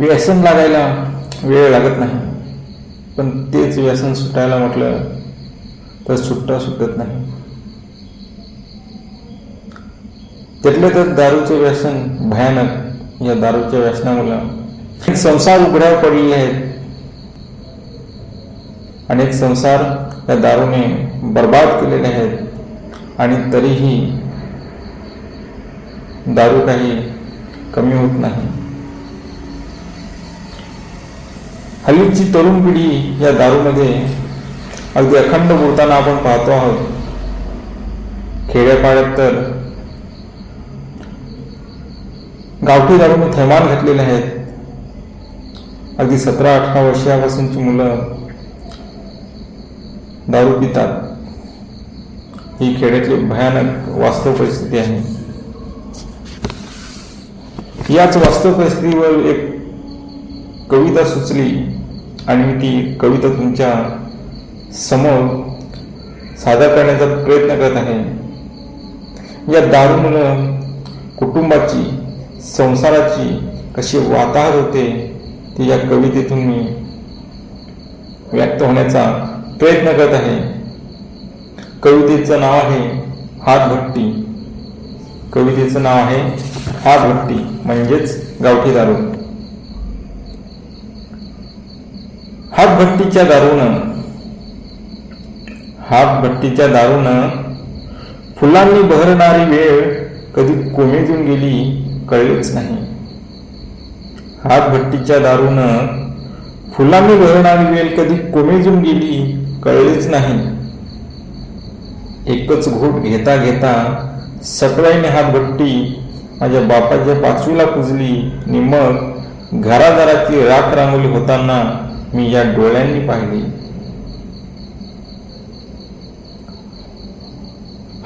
व्यसन लागायला वेळ लागत नाही. पण तेच व्यसन सुटायला म्हटलं तर सुट्टा सुटत नाही. त्यातलं तर दारूचं व्यसन भयानक. या दारूच्या व्यसनामुळं संसार उघड्यावर पडलेले आहेत. अनेक संसार या दारूने बर्बाद केलेले आहेत. आणि तरीही दारू काही कमी होत नाही. हल्लीची तरुण पिढी या दारूमध्ये अगदी अखंड बोलताना आपण पाहतो आहोत. खेड्यापाड्यात तर गावठी दारूने थैमान घातलेले आहेत. अगदी सतरा अठरा वर्षापासूनची मुलं दारू पितात. ही खेड्यातली भयानक वास्तव परिस्थिती आहे. याच वास्तव परिस्थितीवर एक कविता सुचली आणि मी ती कविता तुमच्यासमोर सादर करण्याचा प्रयत्न करत आहे. या दारूमुळं कुटुंबाची संसाराची कशी वाताहत होते ती या कवितेतून मी व्यक्त होण्याचा प्रयत्न करत आहे. कवितेचं नाव आहे हात भट्टी. कवितेचं नाव आहे हात भट्टी म्हणजेच गावठी दारू. हातभट्टीच्या दारूनं हात दारूनं फुलांनी बहरणारी वेळ कधी कोमेजून गेली कळलेच नाही. हातभट्टीच्या दारूनं फुलांनी बहरणारी वेळ कधी कोमेजून गेली कळलेच नाही. एकच घोट घेता घेता सटवाईने हातभट्टी माझ्या बापाच्या पाचवीला पुजली आणि मग घरादाराची राख रांगोली होताना मी या डोळ्यांनी पाहिली.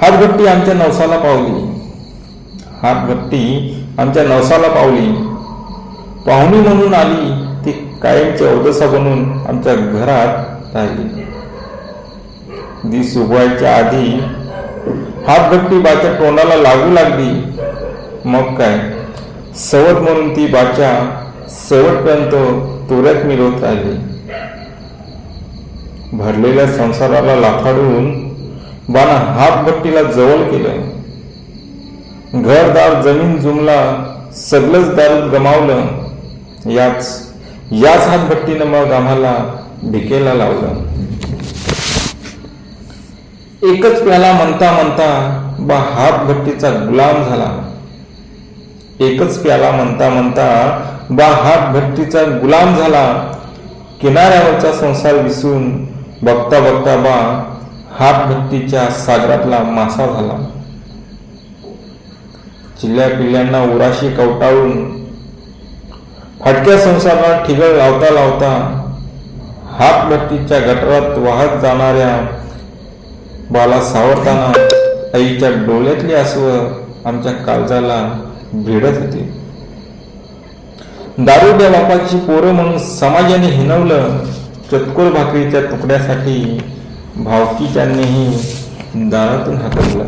हातभट्टी आमच्या नवसाला पावली. हातभट्टी आमच्या नवसाला पावली. पाहुणी म्हणून आली ती कायमच्या अवदसा बनून आमच्या घरात राहिली. दिस उगवायच्या आधी हातभट्टी बाच्या तोंडाला लागू लागली. मग काय? सवत म्हणून ती बाच्या शेवटपर्यंत तोऱ्यात मिरवत राहिले भरलेल्या संसाराला लाथाडून बाना हातभट्टीला जवळ केलं. घरदार जमीन जुमला सगळंच दारू गमावलं. याच याच हातभट्टीनं मग आम्हाला भिकेला लावलं. एकच प्याला म्हणता म्हणता बा हातभट्टीचा गुलाम झाला. एकच प्याला म्हणता म्हणता बा हा भट्टीचा गुलाम झाला. किनाऱ्यावरचा संसार विसरून बघता बघता बा हात भट्टीच्या सागरातला मासा झाला. चिल्ल्या पिल्ल्यांना उराशी कवटाळून फाटक्या संसाराला ठिगळ लावता लावता हात भट्टीच्या वाहत जाणाऱ्या बाला सावरताना आईच्या डोळ्यातली आसव आमच्या काळजाला भिडत होती. दारुड्या बापाची पोरं म्हणून समाजाने हिनवलं चतकोर भाकरीच्या तुकड्यासाठी भावकी त्यांनीही दारातून हाकललं.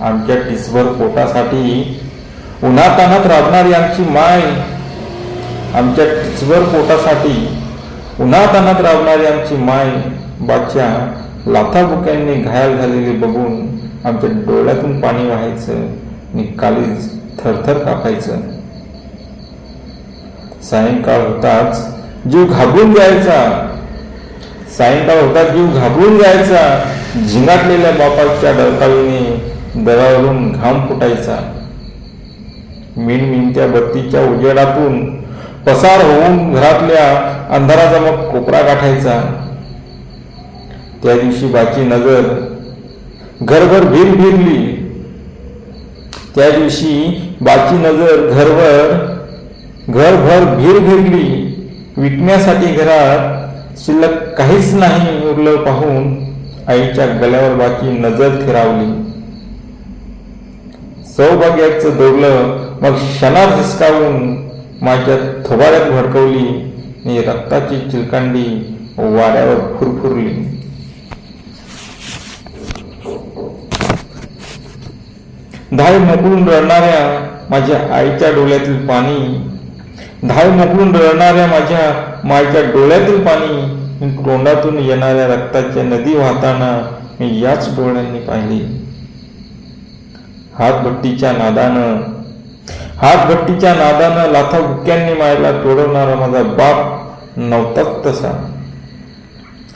आमच्या टिसभर पोटासाठी उन्हातानात राबणारी आमची माय आमच्या टिचभर पोटासाठी उन्हातानात राबणारी आमची माय बाच्या लाथाबुक्यांनी घायल झालेली बघून आमच्या डोळ्यातून पाणी वाहायचं. आणि कालीच थरथर कापायचं सायंकाळ होताच जीव घाबरून जायचा. सायंकाळ होताच जीव घाबरून जायचा. झिंगाटलेल्या बापाच्या डरकाळीने दरावरून घाम फुटायचा. मिणमिणत्या बत्तीच्या उजेडातून पसार होऊन घरातल्या अंधाराचा मग कोपरा गाठायचा. त्या दिवशी बाची नजर घरभर भीर फिरली त्या दिवशी बाची नजर घरभर घरभर भीर भिरली विकण्यासाठी घरात शिल्लक काहीच नाही उरलं पाहून आईच्या गळ्यावर बाची नजर फिरावली. सौभाग्याचं दोरलं मग क्षणात हिसकावून माझ्या थोबाड्यात भडकवली आणि रक्ताची चिलकांडी वाऱ्यावर फुरफुरली. धाय मोकळून रडणाऱ्या माझ्या आईच्या डोळ्यातील पाणी धाय मोकळून रडणाऱ्या माझ्या मायच्या डोळ्यातील पाणी मी तोंडातून येणाऱ्या रक्ताच्या नदी वाहताना मी याच डोळ्यांनी पाहिली. हातभट्टीच्या नादानं हातभट्टीच्या नादानं लाथा बुक्यांनी मायला तोडवणारा माझा बाप नव्हताच तसा.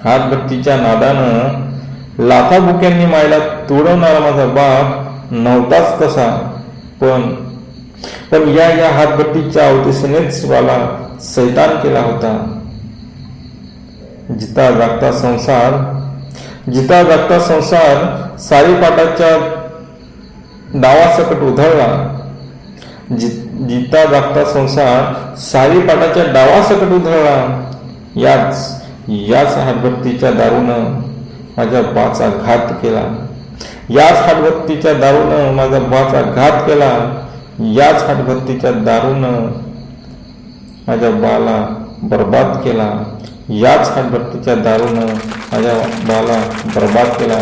हातभट्टीच्या नादानं लाथा बुक्यांनी मायला तोडवणारा माझा बाप नव्हताच तसा. पण पण या या हातभट्टीच्या अवतीसनेच मला सैतान केला होता. जिता जागता संसार जिता जागता संसार सारीपाटाच्या डावासकट उधळला. जि- जिता जागता संसार सारीपाटाच्या डावासकट उधळला. याच याच हातभट्टीच्या दारूनं माझ्या बाचा घात केला. याच हातभट्टीच्या दारूनं माझ्या बाचा घात केला. याच हातभट्टीच्या दारूनं माझ्या बाला बर्बाद केला. याच हातभट्टीच्या दारूनं माझ्या बाला बर्बाद केला.